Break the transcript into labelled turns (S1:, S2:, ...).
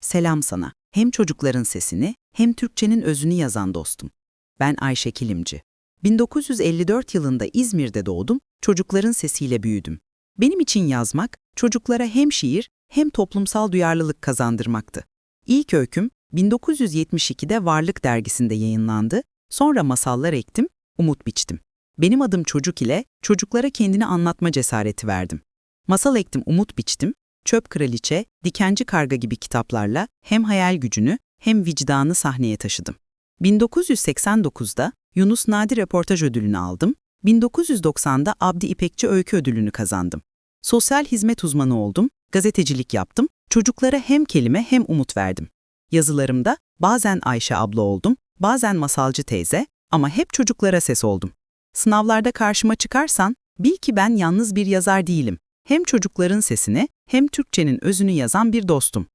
S1: Selam sana. Hem çocukların sesini hem Türkçenin özünü yazan dostum. Ben Ayşe Kilimci. 1954 yılında İzmir'de doğdum, çocukların sesiyle büyüdüm. Benim için yazmak, çocuklara hem şiir hem toplumsal duyarlılık kazandırmaktı. İlk öyküm 1972'de Varlık dergisinde yayınlandı, sonra masallar ektim, umut biçtim. Benim adım çocuk ile çocuklara kendini anlatma cesareti verdim. Masal ektim, umut biçtim, Çöp Kraliçe, Dikenci Karga gibi kitaplarla hem hayal gücünü hem vicdanı sahneye taşıdım. 1989'da Yunus Nadi Röportaj Ödülünü aldım, 1990'da Abdi İpekçi Öykü Ödülünü kazandım. Sosyal hizmet uzmanı oldum, gazetecilik yaptım, çocuklara hem kelime hem umut verdim. Yazılarımda bazen Ayşe abla oldum, bazen masalcı teyze ama hep çocuklara ses oldum. Sınavlarda karşıma çıkarsan bil ki ben yalnız bir yazar değilim. Hem çocukların sesini hem Türkçenin özünü yazan bir dostum.